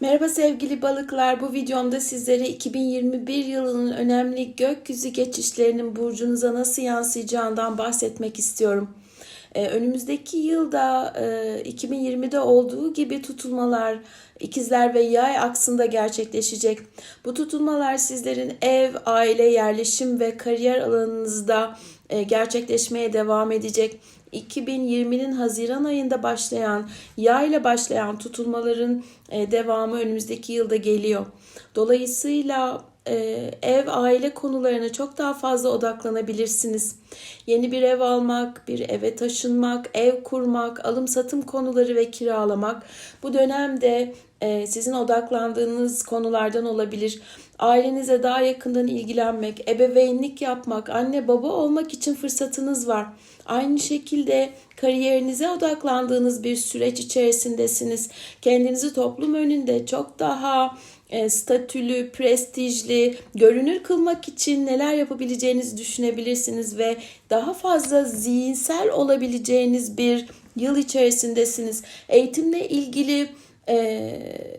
Merhaba sevgili balıklar. Bu videomda sizlere 2021 yılının önemli gökyüzü geçişlerinin burcunuza nasıl yansıyacağından bahsetmek istiyorum. Ee, önümüzdeki yılda e, 2020'de olduğu gibi tutulmalar ikizler ve yay aksında gerçekleşecek. Bu tutulmalar sizlerin ev, aile, yerleşim ve kariyer alanınızda e, gerçekleşmeye devam edecek. 2020'nin Haziran ayında başlayan, yay ile başlayan tutulmaların e, devamı önümüzdeki yılda geliyor. Dolayısıyla e, ev, aile konularına çok daha fazla odaklanabilirsiniz. Yeni bir ev almak, bir eve taşınmak, ev kurmak, alım satım konuları ve kiralamak bu dönemde e, sizin odaklandığınız konulardan olabilir. Ailenize daha yakından ilgilenmek, ebeveynlik yapmak, anne baba olmak için fırsatınız var. Aynı şekilde kariyerinize odaklandığınız bir süreç içerisindesiniz. Kendinizi toplum önünde çok daha e, statülü, prestijli, görünür kılmak için neler yapabileceğinizi düşünebilirsiniz ve daha fazla zihinsel olabileceğiniz bir yıl içerisindesiniz. Eğitimle ilgili e,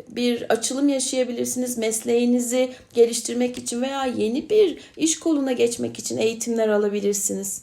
bir açılım yaşayabilirsiniz. Mesleğinizi geliştirmek için veya yeni bir iş koluna geçmek için eğitimler alabilirsiniz.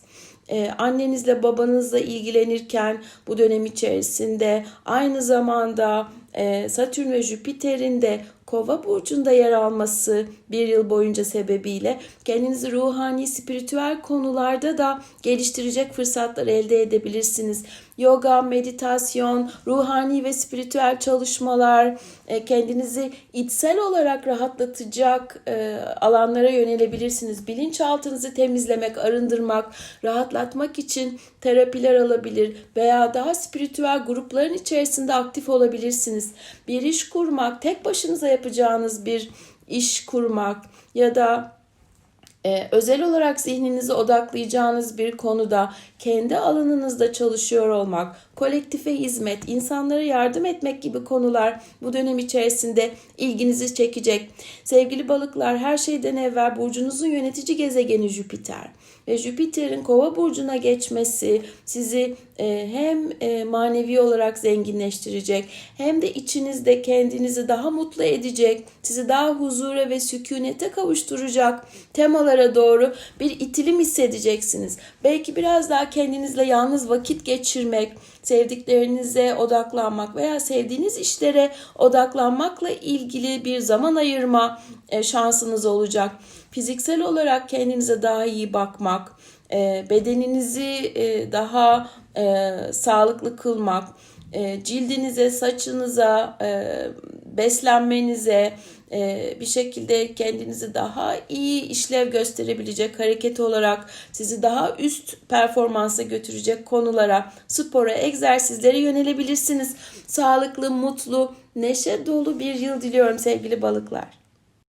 Ee, annenizle babanızla ilgilenirken bu dönem içerisinde aynı zamanda e, Satürn ve Jüpiter'in de Kova burcunda yer alması bir yıl boyunca sebebiyle kendinizi ruhani, spiritüel konularda da geliştirecek fırsatlar elde edebilirsiniz. Yoga, meditasyon, ruhani ve spiritüel çalışmalar, e, kendinizi içsel olarak rahatlatacak e, alanlara yönelebilirsiniz. Bilinçaltınızı temizlemek, arındırmak, rahatlatmak için terapiler alabilir veya daha spiritüel grupların içerisinde aktif olabilirsiniz. Bir iş kurmak, tek başınıza yapacağınız bir iş kurmak ya da ee, özel olarak zihninizi odaklayacağınız bir konuda kendi alanınızda çalışıyor olmak, kolektife hizmet, insanlara yardım etmek gibi konular bu dönem içerisinde ilginizi çekecek. Sevgili balıklar her şeyden evvel burcunuzun yönetici gezegeni Jüpiter ve Jüpiter'in kova burcuna geçmesi sizi e, hem e, manevi olarak zenginleştirecek hem de içinizde kendinizi daha mutlu edecek, sizi daha huzura ve sükunete kavuşturacak temalara doğru bir itilim hissedeceksiniz. Belki biraz daha kendinizle yalnız vakit geçirmek, sevdiklerinize odaklanmak veya sevdiğiniz işlere odaklanmakla ilgili bir zaman ayırma e, şansınız olacak. Fiziksel olarak kendinize daha iyi bakmak, e, bedeninizi e, daha sağlıklı kılmak, cildinize, saçınıza, beslenmenize, bir şekilde kendinizi daha iyi işlev gösterebilecek hareket olarak sizi daha üst performansa götürecek konulara, spora, egzersizlere yönelebilirsiniz. Sağlıklı, mutlu, neşe dolu bir yıl diliyorum sevgili balıklar.